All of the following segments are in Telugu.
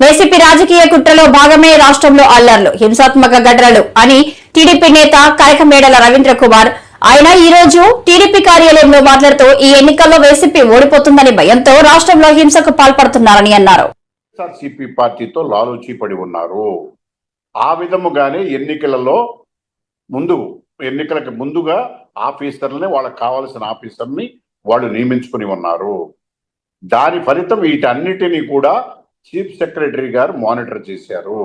వైసీపీ రాజకీయ కుట్రలో భాగమే రాష్ట్రంలో అల్లర్లు హింసాత్మక ఘటనలు అని టీడీపీ నేత కరకమేడల రవీంద్ర కుమార్. ఆయన ఈ రోజు టీడీపీ కార్యాలయంలో మాట్లాడుతూ ఈ ఎన్నికల్లో వైసీపీ ఓడిపోతుందని భయంతో రాష్ట్రంలో హింసకు పాల్పడుతున్నారని అన్నారు. పార్టీతో లాలూచి పడి ఉన్నారు. ఆ విధముగానే ఎన్నికలలో ముందు ఎన్నికలకు ముందుగా ఆఫీసర్లని వాళ్ళకి కావాల్సిన ఆఫీసర్ని వాళ్ళు నియమించుకుని ఉన్నారు. దాని ఫలితం వీటన్నిటినీ కూడా చీఫ్ సెక్రటరీ గారు మానిటర్ చేశారు.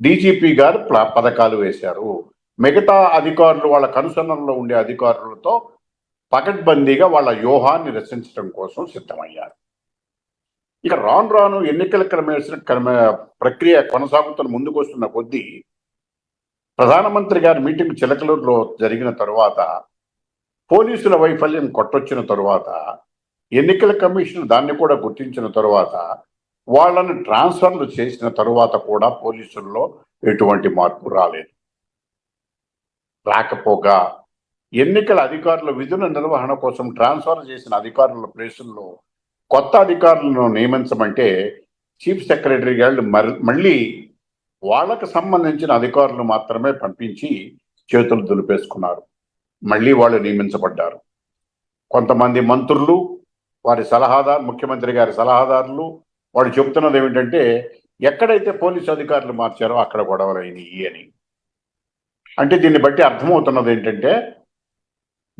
డీజీపీ గారు పథకాలు వేశారు. మిగతా అధికారులు వాళ్ళ కనుసన్నల్లో ఉండే అధికారులతో పకడ్బందీగా వాళ్ళ వ్యూహాన్ని రచించడం కోసం సిద్ధమయ్యారు. ఇక రాను రాను ఎన్నికల క్రమేసిన క్రమ ప్రక్రియ కొనసాగుతున్న ముందుకు వస్తున్న కొద్దీ ప్రధానమంత్రి గారి మీటింగ్ చిలకలూరులో జరిగిన తరువాత పోలీసుల వైఫల్యం కొట్టొచ్చిన తరువాత ఎన్నికల కమిషన్ దాన్ని కూడా గుర్తించిన తరువాత వాళ్ళని ట్రాన్స్ఫర్లు చేసిన తరువాత కూడా పోలీసుల్లో ఎటువంటి మార్పు రాలేదు. రాకపోగా ఎన్నికల అధికారుల విధుల నిర్వహణ కోసం ట్రాన్స్ఫర్ చేసిన అధికారుల ప్లేసుల్లో కొత్త అధికారులను నియమించమంటే చీఫ్ సెక్రటరీ గారు మళ్ళీ వాళ్ళకు సంబంధించిన అధికారులు మాత్రమే పంపించి చేతులు దులిపేసుకున్నారు. మళ్ళీ వాళ్ళు నియమించబడ్డారు. కొంతమంది మంత్రులు వారి సలహాదారు ముఖ్యమంత్రి గారి సలహాదారులు వాడు చెబుతున్నది ఏమిటంటే ఎక్కడైతే పోలీసు అధికారులు మార్చారో అక్కడ గొడవలు అయినాయి అని. అంటే దీన్ని బట్టి అర్థమవుతున్నది ఏంటంటే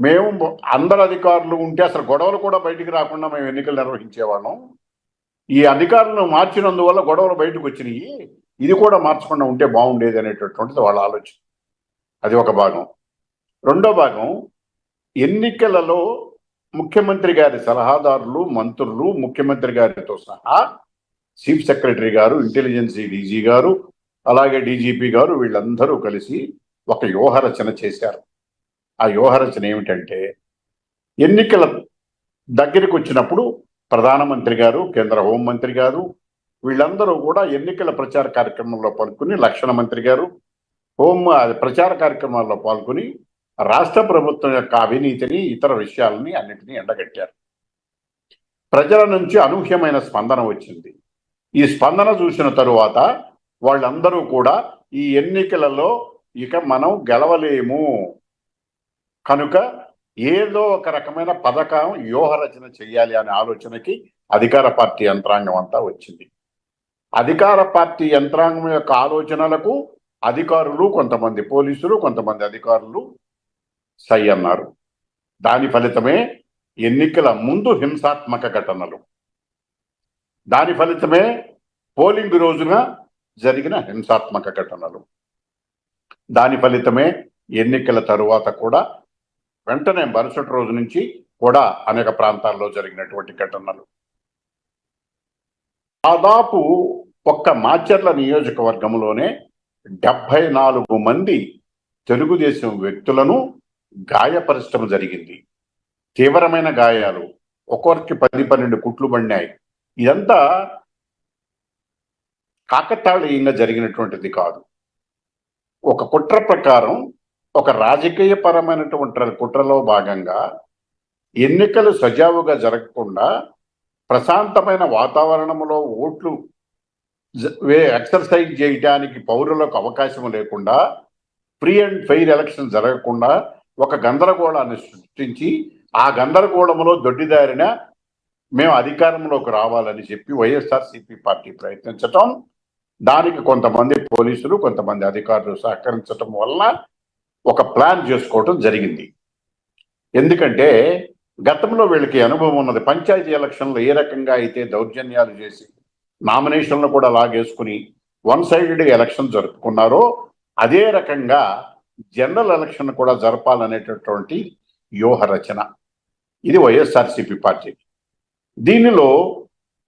మేము అందరు అధికారులు ఉంటే అసలు గొడవలు కూడా బయటికి రాకుండా మేము ఎన్నికలు నిర్వహించేవాళ్ళం. ఈ అధికారులను మార్చినందువల్ల గొడవలు బయటకు వచ్చినాయి. ఇది కూడా మార్చకుండా ఉంటే బాగుండేది అనేటటువంటిది వాళ్ళ ఆలోచన. అది ఒక భాగం. రెండో భాగం ఎన్నికలలో ముఖ్యమంత్రి గారి సలహాదారులు మంత్రులు ముఖ్యమంత్రి గారితో సహా చీఫ్ సెక్రటరీ గారు ఇంటెలిజెన్సీ డీజీ గారు అలాగే డీజీపీ గారు వీళ్ళందరూ కలిసి ఒక వ్యూహరచన చేశారు. ఆ వ్యూహరచన ఏమిటంటే ఎన్నికల దగ్గరికి వచ్చినప్పుడు ప్రధానమంత్రి గారు కేంద్ర హోంమంత్రి గారు వీళ్ళందరూ కూడా ఎన్నికల ప్రచార కార్యక్రమంలో పాల్గొని లక్షణ మంత్రి గారు హోం ప్రచార కార్యక్రమాల్లో పాల్గొని రాష్ట్ర ప్రభుత్వం యొక్క అవినీతిని ఇతర విషయాలని అన్నిటినీ ఎండగట్టారు. ప్రజల నుంచి అనూహ్యమైన స్పందన వచ్చింది. ఈ స్పందన చూసిన తరువాత వాళ్ళందరూ కూడా ఈ ఎన్నికలలో ఇక మనం గెలవలేము. కనుక ఏదో ఒక రకమైన పథకం వ్యూహరచన చేయాలి అనే ఆలోచనకి అధికార పార్టీ యంత్రాంగం అంతా వచ్చింది. అధికార పార్టీ యంత్రాంగం యొక్క ఆలోచనలకు అధికారులు కొంతమంది పోలీసులు కొంతమంది అధికారులు సై అన్నారు. దాని ఫలితమే ఎన్నికల ముందు హింసాత్మక ఘటనలు. దాని ఫలితమే పోలింగ్ రోజున జరిగిన హింసాత్మక ఘటనలు. దాని ఫలితమే ఎన్నికల తరువాత కూడా వెంటనే మరుసటి రోజు నుంచి కూడా అనేక ప్రాంతాల్లో జరిగినటువంటి ఘటనలు. దాదాపు ఒక్క మాచర్ల నియోజకవర్గంలోనే డెబ్బై నాలుగు మంది తెలుగుదేశం వ్యక్తులను గాయపరచడం జరిగింది. తీవ్రమైన గాయాలు. ఒక్కొక్కరికి పది పన్నెండు కుట్లు పడినాయి. ఇదంతా కాకతాళీయంగా జరిగినటువంటిది కాదు. ఒక కుట్ర ప్రకారం ఒక రాజకీయ పరమైనటువంటి కుట్రలో భాగంగా ఎన్నికలు సజావుగా జరగకుండా ప్రశాంతమైన వాతావరణంలో ఓట్లు ఎక్సర్సైజ్ చేయడానికి పౌరులకు అవకాశం లేకుండా ఫ్రీ అండ్ ఫెయిర్ ఎలక్షన్ జరగకుండా ఒక గందరగోళాన్ని సృష్టించి ఆ గందరగోళంలో దొడ్డిదారిన మేము అధికారంలోకి రావాలని చెప్పి వైఎస్ఆర్సీపీ పార్టీ ప్రయత్నించటం దానికి కొంతమంది పోలీసులు కొంతమంది అధికారులు సహకరించటం వల్ల ఒక ప్లాన్ చేసుకోవటం జరిగింది. ఎందుకంటే గతంలో వీళ్ళకి అనుభవం ఉన్నది పంచాయతీ ఎలక్షన్లో ఏ రకంగా అయితే దౌర్జన్యాలు చేసి నామినేషన్లు కూడా లాగేసుకుని వన్ సైడెడ్ ఎలక్షన్ జరుపుకున్నారో అదే రకంగా జనరల్ ఎలక్షన్ కూడా జరపాలనేటటువంటి వ్యూహ రచన ఇది వైఎస్ఆర్సీపీ పార్టీ. దీనిలో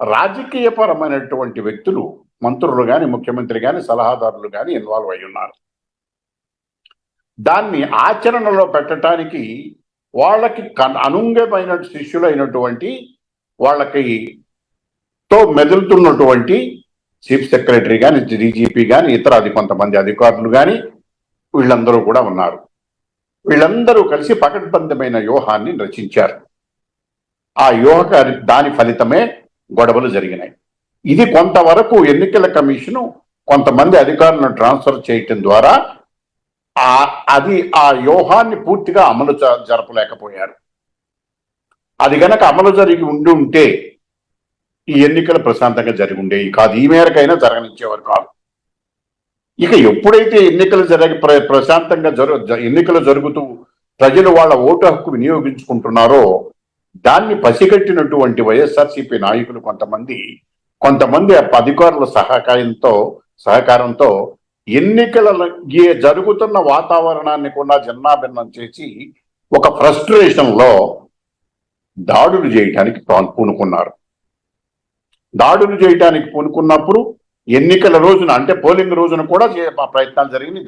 రాజకీయపరమైనటువంటి వ్యక్తులు మంత్రులు కానీ ముఖ్యమంత్రి కానీ సలహాదారులు కానీ ఇన్వాల్వ్ అయి ఉన్నారు. దాన్ని ఆచరణలో పెట్టడానికి వాళ్ళకి అనుంగమైన శిష్యులైనటువంటి వాళ్ళకి తో మెదులుతున్నటువంటి చీఫ్ సెక్రటరీ కానీ డీజీపీ కానీ ఇతర అది కొంతమంది అధికారులు కానీ వీళ్ళందరూ కూడా ఉన్నారు. వీళ్ళందరూ కలిసి పకడ్బందమైన వ్యూహాన్ని రచించారు. ఆ యోగ దాని ఫలితమే గొడవలు జరిగినాయి. ఇది కొంతవరకు ఎన్నికల కమిషను కొంతమంది అధికారులను ట్రాన్స్ఫర్ చేయటం ద్వారా ఆ అది ఆ వ్యూహాన్ని పూర్తిగా అమలు జ- జరపలేకపోయారు. అది గనక అమలు జరిగి ఉండి ఉంటే ఈ ఎన్నికలు ప్రశాంతంగా జరిగి ఉండేవి కాదు. ఈ మేరకైనా జరగనిచ్చేవారు కాదు. ఇక ఎప్పుడైతే ఎన్నికలు జరిగి ప్ర- ప్రశాంతంగా జరు ఎన్నికలు జరుగుతూ ప్రజలు వాళ్ళ ఓటు హక్కు వినియోగించుకుంటున్నారో దాన్ని పసిగట్టినటువంటి వైఎస్ఆర్సీపీ నాయకులు కొంతమంది కొంతమంది అధికారుల సహకారంతో సహకారంతో ఎన్నికల ఏ జరుగుతున్న వాతావరణాన్ని కూడా జిన్నాభిన్నం చేసి ఒక ఫ్రస్ట్రేషన్లో దాడులు చేయటానికి పూనుకున్నారు. దాడులు చేయటానికి పూనుకున్నప్పుడు ఎన్నికల రోజున అంటే పోలింగ్ రోజున కూడా ప్రయత్నాలు జరిగినాయి.